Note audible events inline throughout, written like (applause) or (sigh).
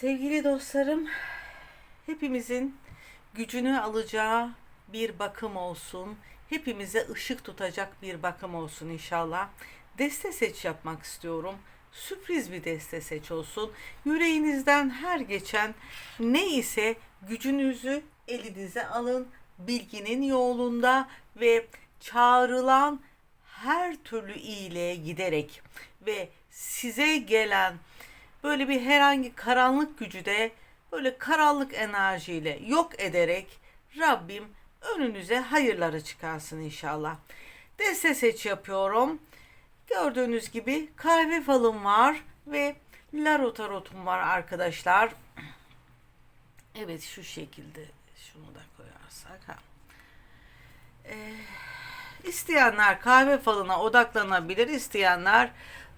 Sevgili dostlarım, hepimizin gücünü alacağı bir bakım olsun. Hepimize ışık tutacak bir bakım olsun inşallah. Deste seç yapmak istiyorum. Sürpriz bir deste seç olsun. Yüreğinizden her geçen ne ise gücünüzü elinize alın. Bilginin yolunda ve çağrılan her türlü iyiliğe giderek ve size gelen böyle bir herhangi karanlık gücü de böyle karanlık enerjiyle yok ederek Rabbim önünüze hayırları çıkarsın inşallah. Deste seç yapıyorum. Gördüğünüz gibi kahve falım var ve Laro tarotum var arkadaşlar. Evet şu şekilde şunu da koyarsak ha. Ee, isteyenler kahve falına odaklanabilir, isteyenler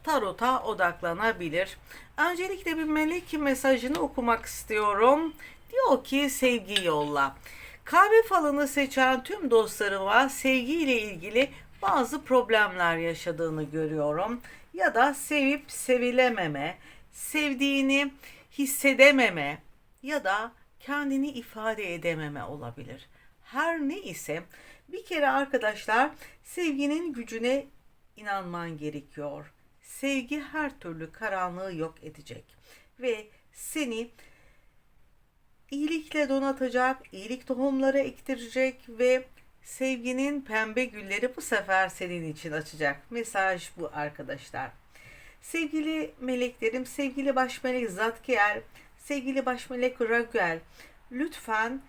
tarota odaklanabilir. Öncelikle bir melek mesajını okumak istiyorum. Diyor ki sevgi yolla. Kahve falını seçen tüm dostlarıma sevgiyle ilgili bazı problemler yaşadığını görüyorum. Ya da sevip sevilememe, sevdiğini hissedememe ya da kendini ifade edememe olabilir. Her ne ise bir kere arkadaşlar sevginin gücüne inanman gerekiyor. Sevgi her türlü karanlığı yok edecek ve seni iyilikle donatacak, iyilik tohumları ektirecek ve sevginin pembe gülleri bu sefer senin için açacak. Mesaj bu arkadaşlar. Sevgili meleklerim, sevgili baş melek Zatkiel, sevgili baş melek Raguel, lütfen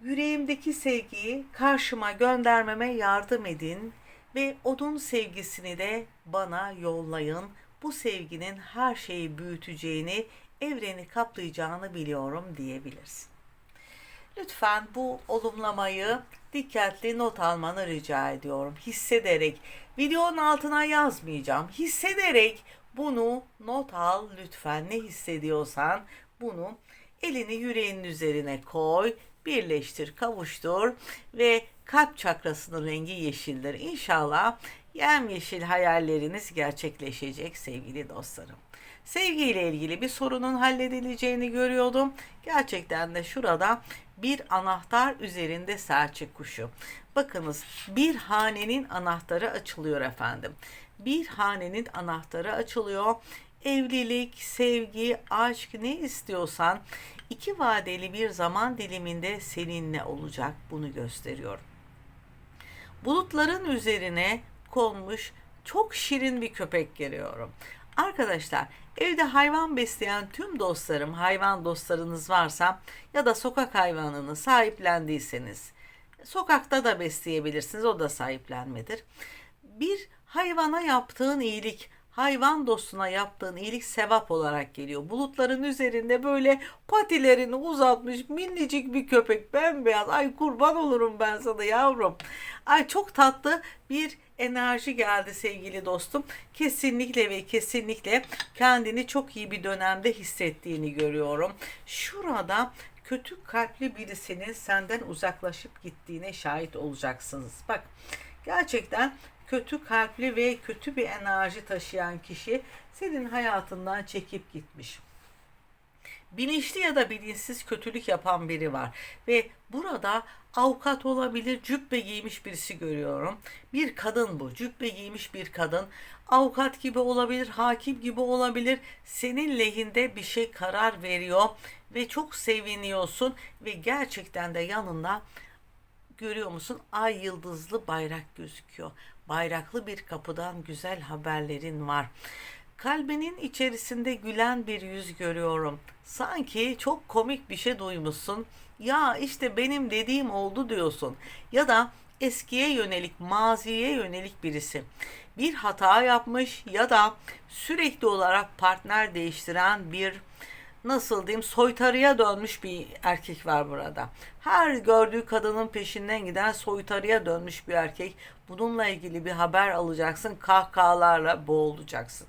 yüreğimdeki sevgiyi karşıma göndermeme yardım edin ve odun sevgisini de bana yollayın. Bu sevginin her şeyi büyüteceğini, evreni kaplayacağını biliyorum diyebilirsin. Lütfen bu olumlamayı dikkatli not almanı rica ediyorum. Hissederek, videonun altına yazmayacağım. Hissederek bunu not al lütfen. Ne hissediyorsan bunu elini yüreğinin üzerine koy, birleştir, kavuştur ve kalp çakrasının rengi yeşildir. İnşallah yemyeşil hayalleriniz gerçekleşecek sevgili dostlarım. Sevgiyle ilgili bir sorunun halledileceğini görüyordum. Gerçekten de şurada bir anahtar üzerinde serçe kuşu. Bakınız bir hanenin anahtarı açılıyor efendim. Bir hanenin anahtarı açılıyor. Evlilik, sevgi, aşk ne istiyorsan iki vadeli bir zaman diliminde seninle olacak bunu gösteriyor. Bulutların üzerine konmuş çok şirin bir köpek görüyorum. Arkadaşlar evde hayvan besleyen tüm dostlarım, hayvan dostlarınız varsa ya da sokak hayvanını sahiplendiyseniz sokakta da besleyebilirsiniz o da sahiplenmedir. Bir hayvana yaptığın iyilik hayvan dostuna yaptığın iyilik sevap olarak geliyor. Bulutların üzerinde böyle patilerini uzatmış minicik bir köpek bembeyaz. Ay kurban olurum ben sana yavrum. Ay çok tatlı bir enerji geldi sevgili dostum. Kesinlikle ve kesinlikle kendini çok iyi bir dönemde hissettiğini görüyorum. Şurada kötü kalpli birisinin senden uzaklaşıp gittiğine şahit olacaksınız. Bak gerçekten kötü kalpli ve kötü bir enerji taşıyan kişi senin hayatından çekip gitmiş. Bilinçli ya da bilinçsiz kötülük yapan biri var ve burada avukat olabilir, cübbe giymiş birisi görüyorum. Bir kadın bu, cübbe giymiş bir kadın. Avukat gibi olabilir, hakim gibi olabilir. Senin lehinde bir şey karar veriyor ve çok seviniyorsun ve gerçekten de yanında görüyor musun? Ay yıldızlı bayrak gözüküyor. Bayraklı bir kapıdan güzel haberlerin var. Kalbinin içerisinde gülen bir yüz görüyorum. Sanki çok komik bir şey duymuşsun. Ya işte benim dediğim oldu diyorsun. Ya da eskiye yönelik, maziye yönelik birisi bir hata yapmış ya da sürekli olarak partner değiştiren bir nasıl diyeyim soytarıya dönmüş bir erkek var burada. Her gördüğü kadının peşinden giden soytarıya dönmüş bir erkek. Bununla ilgili bir haber alacaksın. Kahkahalarla boğulacaksın.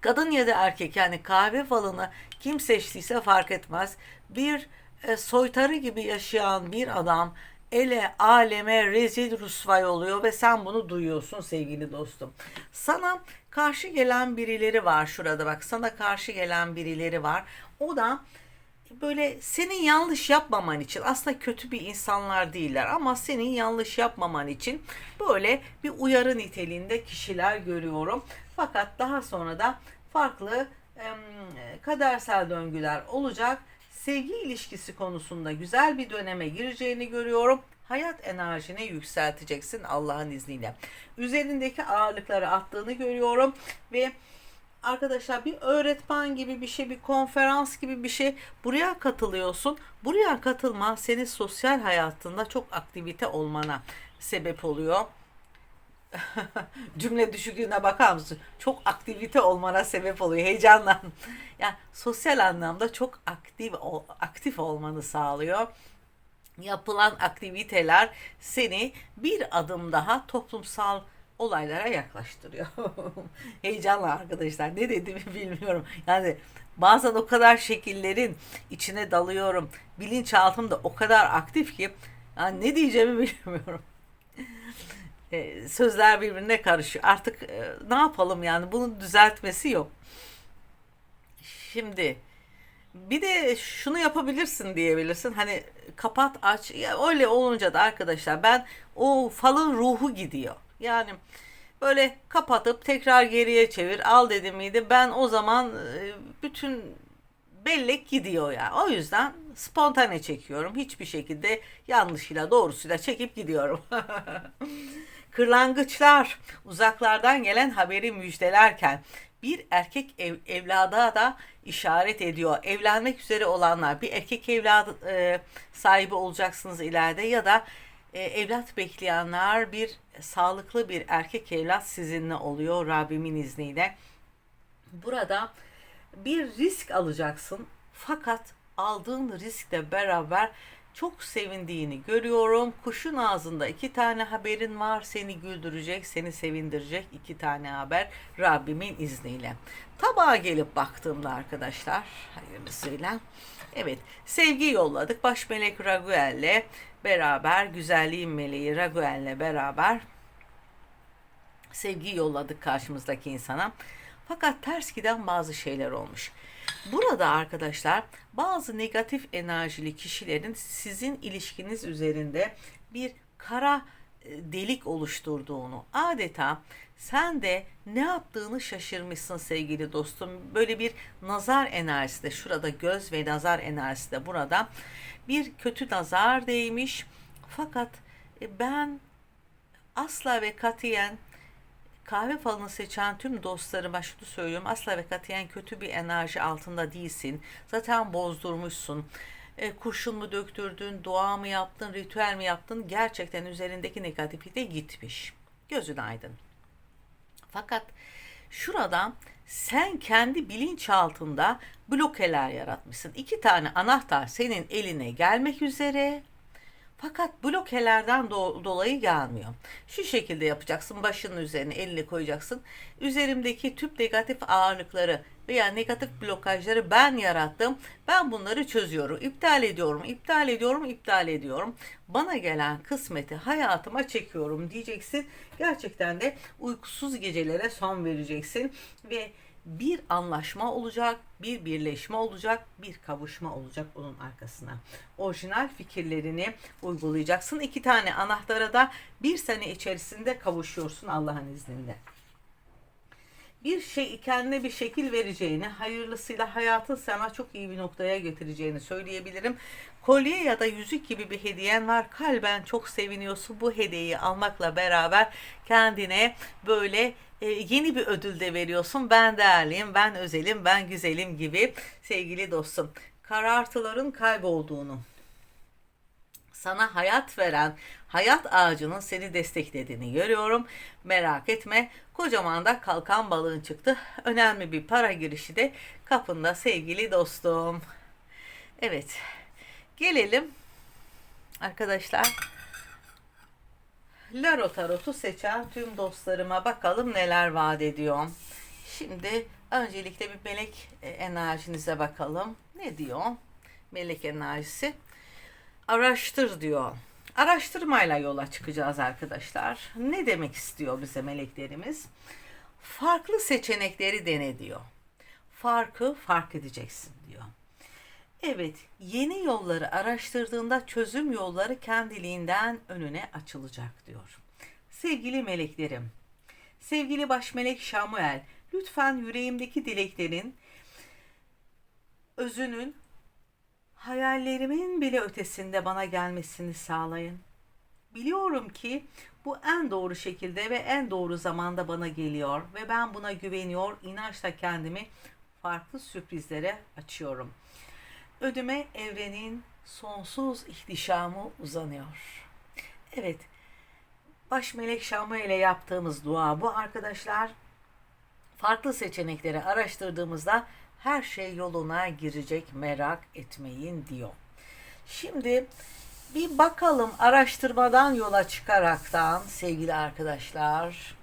Kadın ya da erkek yani kahve falını kim seçtiyse fark etmez. Bir e, soytarı gibi yaşayan bir adam ele aleme rezil rusvay oluyor ve sen bunu duyuyorsun sevgili dostum. Sana karşı gelen birileri var şurada bak sana karşı gelen birileri var. O da böyle senin yanlış yapmaman için aslında kötü bir insanlar değiller ama senin yanlış yapmaman için böyle bir uyarı niteliğinde kişiler görüyorum. Fakat daha sonra da farklı kadersel döngüler olacak. Sevgi ilişkisi konusunda güzel bir döneme gireceğini görüyorum. Hayat enerjini yükselteceksin Allah'ın izniyle. Üzerindeki ağırlıkları attığını görüyorum ve arkadaşlar bir öğretmen gibi bir şey, bir konferans gibi bir şey buraya katılıyorsun. Buraya katılma senin sosyal hayatında çok aktivite olmana sebep oluyor. (laughs) Cümle düşüklüğüne bakar mısın? Çok aktivite olmana sebep oluyor. Heyecanlan. (laughs) Yani sosyal anlamda çok aktif aktif olmanı sağlıyor. Yapılan aktiviteler seni bir adım daha toplumsal olaylara yaklaştırıyor. (laughs) Heyecanla arkadaşlar. Ne dediğimi bilmiyorum. Yani bazen o kadar şekillerin içine dalıyorum. Bilinçaltım da o kadar aktif ki yani ne diyeceğimi bilmiyorum. E, sözler birbirine karışıyor. Artık e, ne yapalım yani bunun düzeltmesi yok. Şimdi bir de şunu yapabilirsin diyebilirsin. Hani kapat aç. Ya öyle olunca da arkadaşlar ben o falın ruhu gidiyor. Yani böyle kapatıp tekrar geriye çevir al dedim miydi ben o zaman e, bütün bellek gidiyor ya. O yüzden spontane çekiyorum. Hiçbir şekilde yanlışıyla doğrusuyla çekip gidiyorum. (laughs) Kırlangıçlar uzaklardan gelen haberi müjdelerken bir erkek ev, evlada da işaret ediyor. Evlenmek üzere olanlar bir erkek evladı e, sahibi olacaksınız ileride ya da e, evlat bekleyenler bir sağlıklı bir erkek evlat sizinle oluyor Rabbimin izniyle. Burada bir risk alacaksın fakat aldığın riskle beraber çok sevindiğini görüyorum. Kuşun ağzında iki tane haberin var. Seni güldürecek, seni sevindirecek iki tane haber Rabbimin izniyle. Tabağa gelip baktığımda arkadaşlar hayırlısıyla. Evet sevgi yolladık. Baş melek Raguel'le beraber güzelliğin meleği Raguel'le beraber sevgi yolladık karşımızdaki insana. Fakat ters giden bazı şeyler olmuş. Burada arkadaşlar bazı negatif enerjili kişilerin sizin ilişkiniz üzerinde bir kara e, delik oluşturduğunu adeta sen de ne yaptığını şaşırmışsın sevgili dostum. Böyle bir nazar enerjisi de şurada göz ve nazar enerjisi de burada bir kötü nazar değmiş. Fakat e, ben asla ve katiyen kahve falını seçen tüm dostlarıma şunu söylüyorum. Asla ve katiyen kötü bir enerji altında değilsin. Zaten bozdurmuşsun. E, kurşun mu döktürdün, dua mı yaptın, ritüel mi yaptın? Gerçekten üzerindeki negatifite gitmiş. Gözün aydın. Fakat şurada sen kendi bilinçaltında blokeler yaratmışsın. İki tane anahtar senin eline gelmek üzere fakat blokelerden do- dolayı gelmiyor. Şu şekilde yapacaksın. Başının üzerine elini koyacaksın. Üzerimdeki tüm negatif ağırlıkları veya negatif blokajları ben yarattım. Ben bunları çözüyorum. İptal ediyorum, iptal ediyorum, iptal ediyorum. Bana gelen kısmeti hayatıma çekiyorum diyeceksin. Gerçekten de uykusuz gecelere son vereceksin ve bir anlaşma olacak, bir birleşme olacak, bir kavuşma olacak onun arkasına. Orijinal fikirlerini uygulayacaksın. İki tane anahtara da bir sene içerisinde kavuşuyorsun Allah'ın izniyle. Bir şey kendine bir şekil vereceğini, hayırlısıyla hayatın sana çok iyi bir noktaya getireceğini söyleyebilirim. Kolye ya da yüzük gibi bir hediyen var. Kalben çok seviniyorsun. Bu hediyeyi almakla beraber kendine böyle e, yeni bir ödül de veriyorsun. Ben değerliyim, ben özelim, ben güzelim gibi sevgili dostum. Karartıların kaybolduğunu, sana hayat veren hayat ağacının seni desteklediğini görüyorum. Merak etme. Kocaman da kalkan balığın çıktı. Önemli bir para girişi de kapında sevgili dostum. Evet. Gelelim arkadaşlar. Laro Tarot'u seçen tüm dostlarıma bakalım neler vaat ediyor. Şimdi öncelikle bir melek e, enerjinize bakalım. Ne diyor? Melek enerjisi. Araştır diyor. araştırmayla yola çıkacağız arkadaşlar. Ne demek istiyor bize meleklerimiz? Farklı seçenekleri dene diyor. Farkı fark edeceksin diyor. Evet, yeni yolları araştırdığında çözüm yolları kendiliğinden önüne açılacak diyor. Sevgili meleklerim, sevgili baş melek Şamuel, lütfen yüreğimdeki dileklerin özünün hayallerimin bile ötesinde bana gelmesini sağlayın. Biliyorum ki bu en doğru şekilde ve en doğru zamanda bana geliyor ve ben buna güveniyor, inançla kendimi farklı sürprizlere açıyorum. Ödüme evrenin sonsuz ihtişamı uzanıyor. Evet, baş melek Şamuel ile yaptığımız dua bu arkadaşlar. Farklı seçenekleri araştırdığımızda her şey yoluna girecek merak etmeyin diyor. Şimdi bir bakalım araştırmadan yola çıkaraktan sevgili arkadaşlar.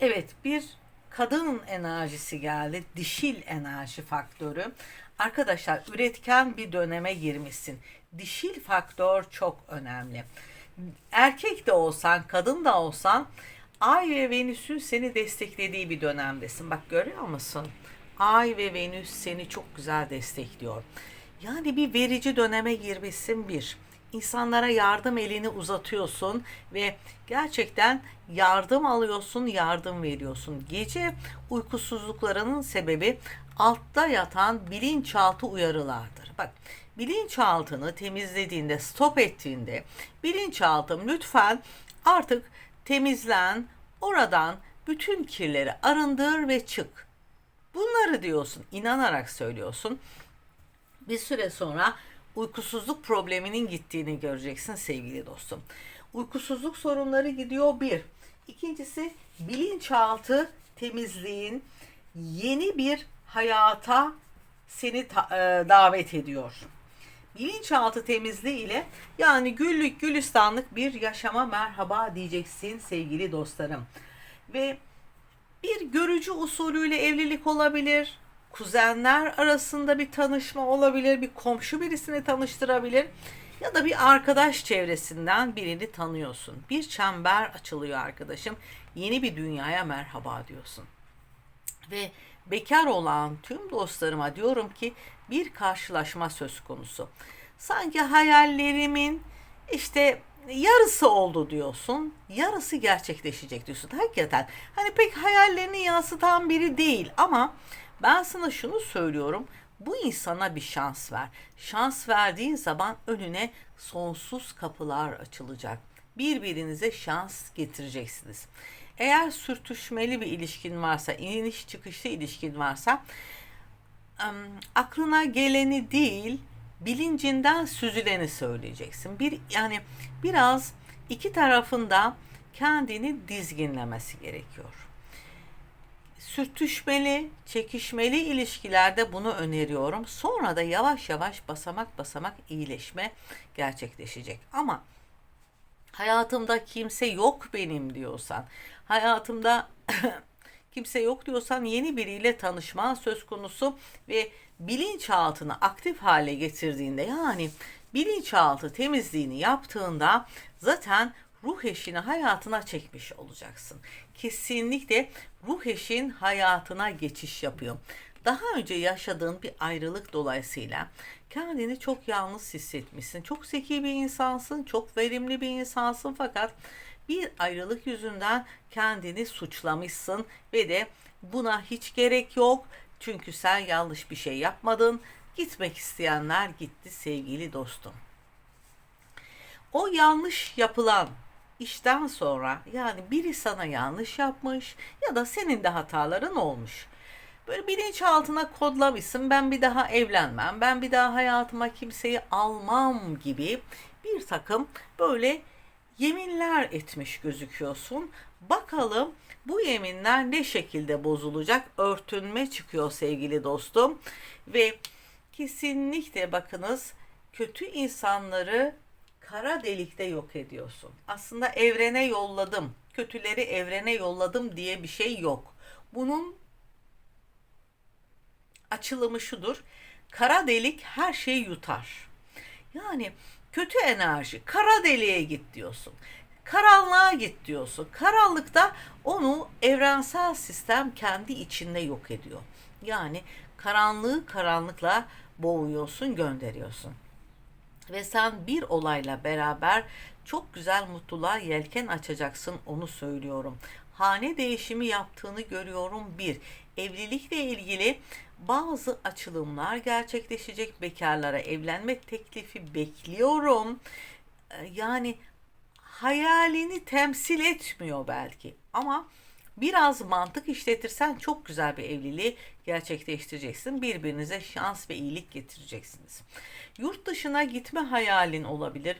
Evet bir kadın enerjisi geldi. Dişil enerji faktörü. Arkadaşlar üretken bir döneme girmişsin. Dişil faktör çok önemli. Erkek de olsan, kadın da olsan Ay ve Venüs'ün seni desteklediği bir dönemdesin. Bak görüyor musun? Ay ve Venüs seni çok güzel destekliyor. Yani bir verici döneme girmişsin bir. İnsanlara yardım elini uzatıyorsun ve gerçekten yardım alıyorsun, yardım veriyorsun. Gece uykusuzluklarının sebebi altta yatan bilinçaltı uyarılardır. Bak bilinçaltını temizlediğinde, stop ettiğinde bilinçaltım lütfen artık temizlen, oradan bütün kirleri arındır ve çık. Bunları diyorsun, inanarak söylüyorsun. Bir süre sonra uykusuzluk probleminin gittiğini göreceksin sevgili dostum. Uykusuzluk sorunları gidiyor bir. İkincisi bilinçaltı temizliğin yeni bir hayata seni ta- e, davet ediyor. Bilinçaltı temizliği ile yani güllük gülistanlık bir yaşama merhaba diyeceksin sevgili dostlarım. Ve bir görücü usulüyle evlilik olabilir. Kuzenler arasında bir tanışma olabilir. Bir komşu birisini tanıştırabilir. Ya da bir arkadaş çevresinden birini tanıyorsun. Bir çember açılıyor arkadaşım. Yeni bir dünyaya merhaba diyorsun. Ve bekar olan tüm dostlarıma diyorum ki bir karşılaşma söz konusu. Sanki hayallerimin işte yarısı oldu diyorsun. Yarısı gerçekleşecek diyorsun. Hakikaten hani pek hayallerini yansıtan biri değil ama ben sana şunu söylüyorum. Bu insana bir şans ver. Şans verdiğin zaman önüne sonsuz kapılar açılacak. Birbirinize şans getireceksiniz. Eğer sürtüşmeli bir ilişkin varsa, iniş çıkışlı ilişkin varsa aklına geleni değil, bilincinden süzüleni söyleyeceksin. Bir yani biraz iki tarafında kendini dizginlemesi gerekiyor. Sürtüşmeli, çekişmeli ilişkilerde bunu öneriyorum. Sonra da yavaş yavaş basamak basamak iyileşme gerçekleşecek. Ama hayatımda kimse yok benim diyorsan, hayatımda kimse yok diyorsan yeni biriyle tanışman söz konusu ve bilinçaltını aktif hale getirdiğinde yani bilinçaltı temizliğini yaptığında zaten ruh eşini hayatına çekmiş olacaksın. Kesinlikle ruh eşin hayatına geçiş yapıyor. Daha önce yaşadığın bir ayrılık dolayısıyla kendini çok yalnız hissetmişsin. Çok zeki bir insansın, çok verimli bir insansın fakat bir ayrılık yüzünden kendini suçlamışsın ve de buna hiç gerek yok. Çünkü sen yanlış bir şey yapmadın. Gitmek isteyenler gitti sevgili dostum. O yanlış yapılan işten sonra yani biri sana yanlış yapmış ya da senin de hataların olmuş. Böyle bilinçaltına kodlamışsın ben bir daha evlenmem, ben bir daha hayatıma kimseyi almam gibi bir takım böyle yeminler etmiş gözüküyorsun. Bakalım bu yeminler ne şekilde bozulacak? Örtünme çıkıyor sevgili dostum. Ve kesinlikle bakınız kötü insanları kara delikte yok ediyorsun. Aslında evrene yolladım, kötüleri evrene yolladım diye bir şey yok. Bunun açılımı şudur. Kara delik her şeyi yutar. Yani kötü enerji, kara deliğe git diyorsun. Karanlığa git diyorsun. Karanlıkta onu evrensel sistem kendi içinde yok ediyor. Yani karanlığı karanlıkla boğuyorsun, gönderiyorsun. Ve sen bir olayla beraber çok güzel mutluluğa yelken açacaksın onu söylüyorum. Hane değişimi yaptığını görüyorum bir. Evlilikle ilgili bazı açılımlar gerçekleşecek bekarlara evlenme teklifi bekliyorum. Ee, Yani hayalini temsil etmiyor belki ama biraz mantık işletirsen çok güzel bir evliliği gerçekleştireceksin. Birbirinize şans ve iyilik getireceksiniz. Yurt dışına gitme hayalin olabilir.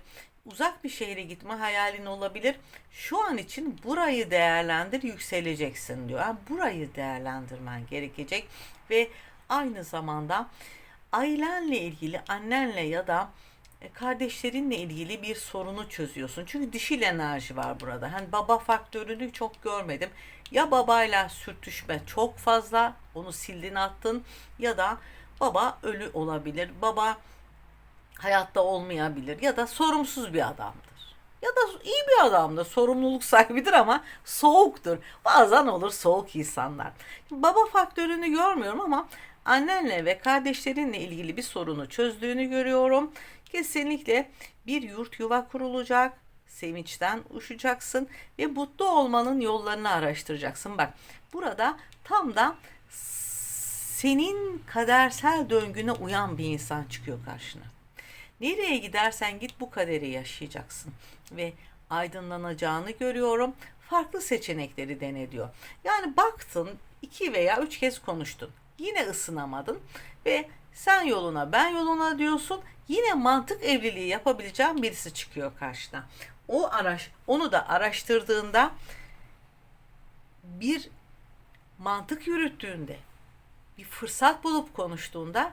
Uzak bir şehre gitme hayalin olabilir. Şu an için burayı değerlendir, yükseleceksin diyor. Yani burayı değerlendirmen gerekecek ve aynı zamanda ailenle ilgili, annenle ya da e, kardeşlerinle ilgili bir sorunu çözüyorsun. Çünkü dişil enerji var burada. Hani baba faktörünü çok görmedim. Ya babayla sürtüşme çok fazla, onu sildin attın ya da baba ölü olabilir. Baba hayatta olmayabilir ya da sorumsuz bir adamdır. Ya da iyi bir adamdır, sorumluluk sahibidir ama soğuktur. Bazen olur soğuk insanlar. Baba faktörünü görmüyorum ama annenle ve kardeşlerinle ilgili bir sorunu çözdüğünü görüyorum. Kesinlikle bir yurt yuva kurulacak. Sevinçten uçacaksın ve mutlu olmanın yollarını araştıracaksın. Bak burada tam da senin kadersel döngüne uyan bir insan çıkıyor karşına. Nereye gidersen git bu kaderi yaşayacaksın ve aydınlanacağını görüyorum. Farklı seçenekleri dene diyor. Yani baktın iki veya üç kez konuştun. Yine ısınamadın ve sen yoluna ben yoluna diyorsun. Yine mantık evliliği yapabileceğin birisi çıkıyor karşına. O araş, onu da araştırdığında bir mantık yürüttüğünde, bir fırsat bulup konuştuğunda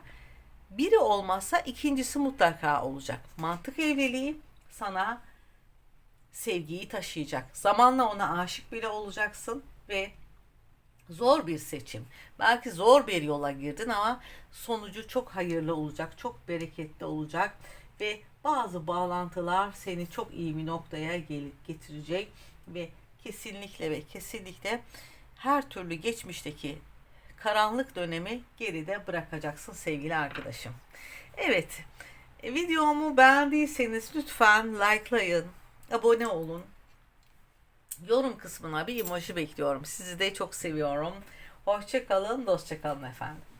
biri olmazsa ikincisi mutlaka olacak. Mantık evliliği sana sevgiyi taşıyacak. Zamanla ona aşık bile olacaksın ve zor bir seçim. Belki zor bir yola girdin ama sonucu çok hayırlı olacak, çok bereketli olacak ve bazı bağlantılar seni çok iyi bir noktaya getirecek ve kesinlikle ve kesinlikle her türlü geçmişteki karanlık dönemi geride bırakacaksın sevgili arkadaşım. Evet, e, videomu beğendiyseniz lütfen likelayın, abone olun. Yorum kısmına bir emoji bekliyorum. Sizi de çok seviyorum. Hoşça kalın, dostça kalın efendim.